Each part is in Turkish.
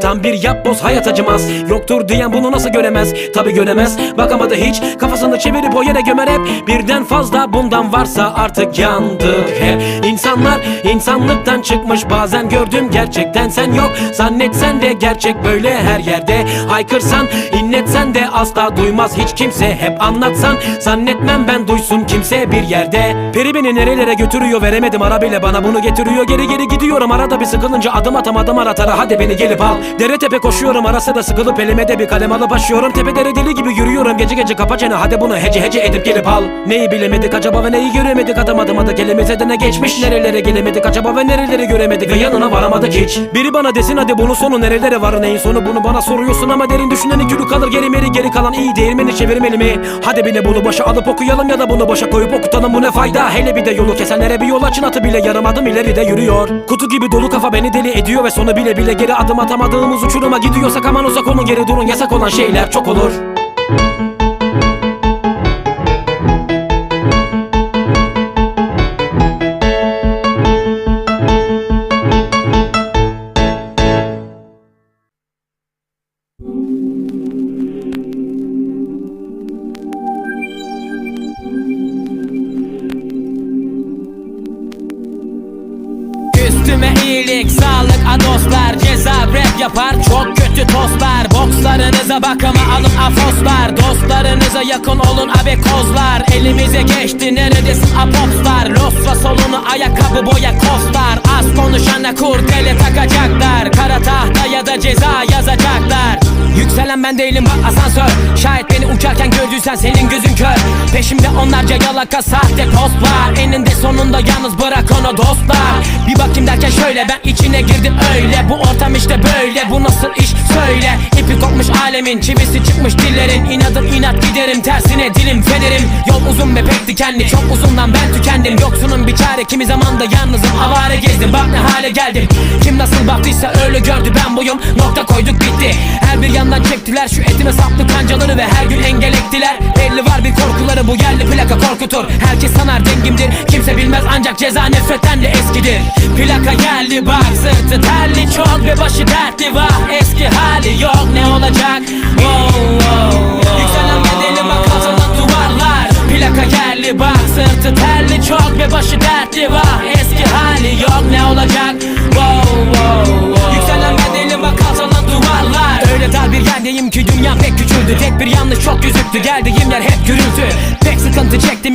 Tam bir yapboz hayat acımaz. Yoktur diyen bunu nasıl göremez Tabi göremez bakamadı hiç. Kafasını çevirip o yere gömer hep. Birden fazla bundan varsa artık yandı hep İnsanlar insanlıktan çıkmış. Bazen gördüm gerçekten sen yok. Zannetsen de gerçek böyle her yerde. Haykırsan inletsen de asla duymaz. Hiç kimse Hep anlatsan zannetmem ben duysun kimse bir yerde. Peri beni nerelere götürüyor veremedim. Ara bile bana bunu getiriyor. Geri geri gidiyorum. Arada bir sıkılınca adım atamadım aratara. Hadi beni gelip al. Dere tepe koşuyorum. Arası da sıkılıp elime de bir kalem alıp başlıyorum Tepelere deli gibi yürüyorum. Gece gece kapa çene. Hadi bunu hece hece edip gelip al. Neyi bilemedik acaba ve neyi göremedik? Adım adım adı kelimize de geçmiş? Nerelere gelemedik acaba ve nereleri göremedik? Ve yanına varamadık hiç. Biri bana desin hadi bunun sonu nerelere var? Neyin sonu? Bunu bana soruyorsun ama derin düşünen ikili kalır geri meri geri kalan iyi değirmeni çevirmeli mi? Hadi bile bunu başa alıp okuyalım ya da bunu başa koyup okutalım. Bu ne fayda? Hele bir de yolu kesenlere bir yol açın. Atı bile yarım adım ileride yürüyor. Kutu gibi dolu kafa beni deli ediyor ve sonu bile bile geri adım atamadığımız uçuruma gidiyorsak aman uzak olun. Geri durun. Yasak olan şeyler çok olur Üstüme iyilik, sağlık, a dostlar Ceza rap yapar, çok kötü tostlar. Bokslarınıza bakıma alın afoslar. Dostlarınıza yakın olun abi kozlar. Elimize geçti neredesin apopslar? Losra solunu ayakkabı boya kostlar. Az konuşana kurdele takacaklar. Kara tahta ya da ceza yazacaklar Yükselen ben değilim bak asansör. Şayet beni uçarken gördüysen senin gözün kör. Peşimde onlarca yalaka sahte post var Eninde sonunda yalnız bırak onu dostlar. Bir bakayım derken şöyle ben içine girdim öyle. Bu ortam işte böyle bu nasıl iş? Söyle İpi kopmuş alemin. Çivisi çıkmış dillerin. İnadım inat giderim tersine dilim fenerim Yol uzun ve pek dikenli. Çok uzundan ben tükendim. Yoksunun bir çare kimi zaman da yalnızım. Avare gezdim bak ne hale geldim. Kim nasıl baktıysa öyle gördü ben buyum. Nokta koyduk bitti. Her bir yandan çektiler şu etime saplı kancaları Ve her gün engel ettiler. Belli var bir korkuları bu yerli plaka korkutur. Herkes sanar dengimdir kimse bilmez ancak ceza nefretten de eskidir. Plaka geldi bak sırtı terli çok ve başı dertli. Var Eski hali yok ne olacak? Wow, wow. Yükselen bedeli bak atılan duvarlar. Plaka geldi bak sırtı terli çok ve başı dertli. Var Eski hali yok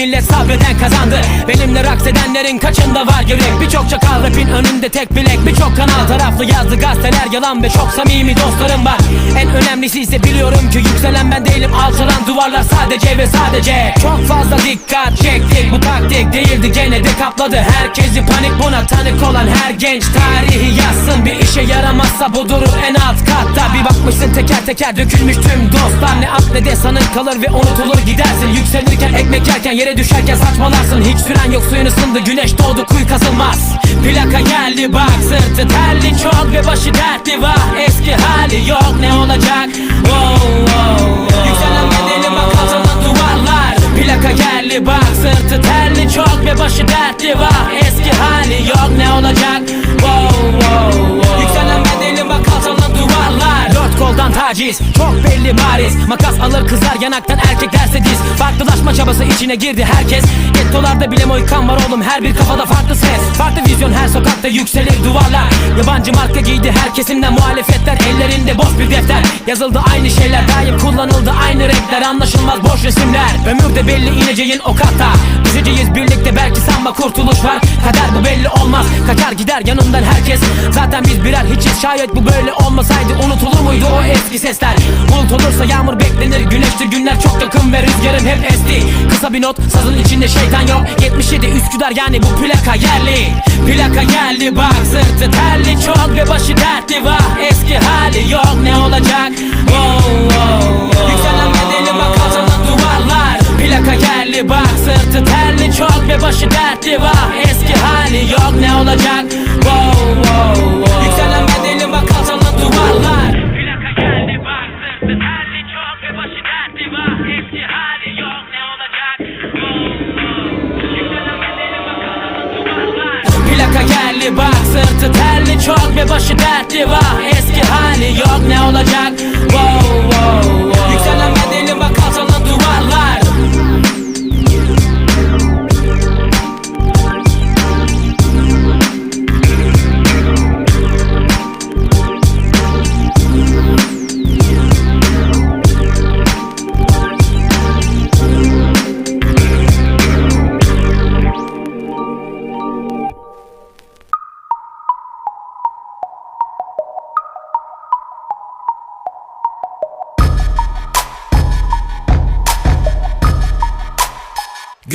millet sabreden kazandı. Benimle raks edenlerin kaçında var gerek Birçok çakal rapin önünde tek bilek. Birçok kanal taraflı yazdı gazeteler yalan Ve çok samimi dostlarım var. En önemlisi ise biliyorum ki yükselen ben değilim. Alçalan duvarlar sadece ve sadece. Çok fazla dikkat çektik. Bu taktik değildi gene de kapladı. Herkesi panik buna tanık olan her genç tarihi yazsın. Bir işe yaramazsa bu durur en alt katta. Bir bakmışsın teker teker dökülmüş tüm dostlar. Ne at ne de sanın kalır ve unutulur gidersin. Yükselirken ekmek yerken yere düşerken saçmalarsın. Hiç süren yok suyun ısındı. Güneş doğdu kuyu kazılmaz. Plaka geldi bak sırtı terli çok ve başı dertli var. Eski hali yok ne olacak? Wow, wow, wow. Yükselen bedeli bak duvarlar. Plaka geldi bak sırtı terli çok ve başı dertli var. Eski hali yok ne olacak? Wow, wow. Taciz çok belli bariz. Makas alır kızar yanaktan erkek derse diz. Farklılaşma çabası içine girdi herkes. Gettolarda bile moykan var oğlum her bir kafada farklı ses. Farklı vizyon her sokakta yükselir duvarlar. Yabancı marka giydi her kesimden muhalefetler Ellerinde boş bir defter. Yazıldı aynı şeyler daim kullanıldı her anlaşılmaz boş resimler. Ömürde belli ineceğin o kata. Düşeceğiz birlikte belki sanma kurtuluş var. Kader bu belli olmaz. Kaçar gider yanımdan herkes. Zaten biz birer hiçiz. Şayet bu böyle olmasaydı unutulur muydu o eski sesler? Bulut yağmur beklenir Güneştir. Günler çok yakın ve rüzgarım hep esti. Kısa bir not sazın içinde şeytan yok. 77 Üsküdar yani bu plaka yerli. Plaka geldi bak sırtı terli. Çok ve başı dertli var Eski hali yok. Ne olacak? Wow wow wow Yükselen Plaka yerli bak Sırtı terli çok ve başı dertli var Eski hali yok ne olacak? Wow wow wow. Yükselen bedelim bak kalçalı duvarlar. Plaka yerli bak Sırtı terli çok ve başı dertli var Eski hali yok ne olacak? Wow wow. Yükselen bedelim bak bak Sırtı terli çok ve başı dertli var Eski hali yok ne olacak? Wow wow.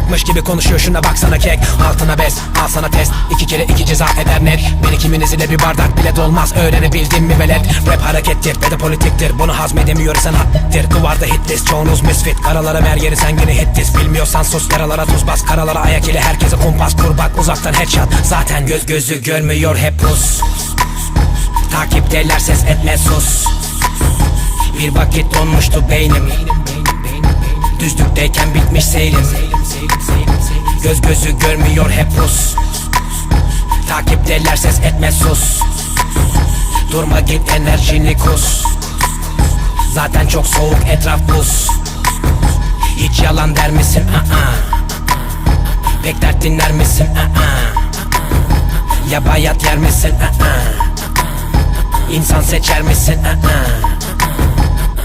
anlayacakmış gibi konuşuyor. Şuna baksana kek. Altına bez. Al sana test. İki kere iki ceza eder net. Beni kiminiz ile bir bardak bile dolmaz. Öğrenebildin mi velet? Rap harekettir ve de politiktir. Bunu hazmedemiyorsan hattir. Duvarda hit list çoğunuz misfit. Karalara ver yeri sen yine hit list Bilmiyorsan sus. Yaralara tuz bas. Karalara ayak ile herkese kumpas. Kur bak uzaktan headshot. Zaten göz gözü görmüyor. Hep pus. Takipteler ses etme sus. Bir vakit donmuştu beynim Düzlükteyken bitmiş seyrim Göz gözü görmüyor hep pus Takipteler ses etme sus Durma git enerjini kus Zaten çok soğuk etraf buz Hiç yalan der misin? Aa. Pek dert dinler misin? Aa. Ya bayat yer misin? Aa. İnsan seçer misin? Aa.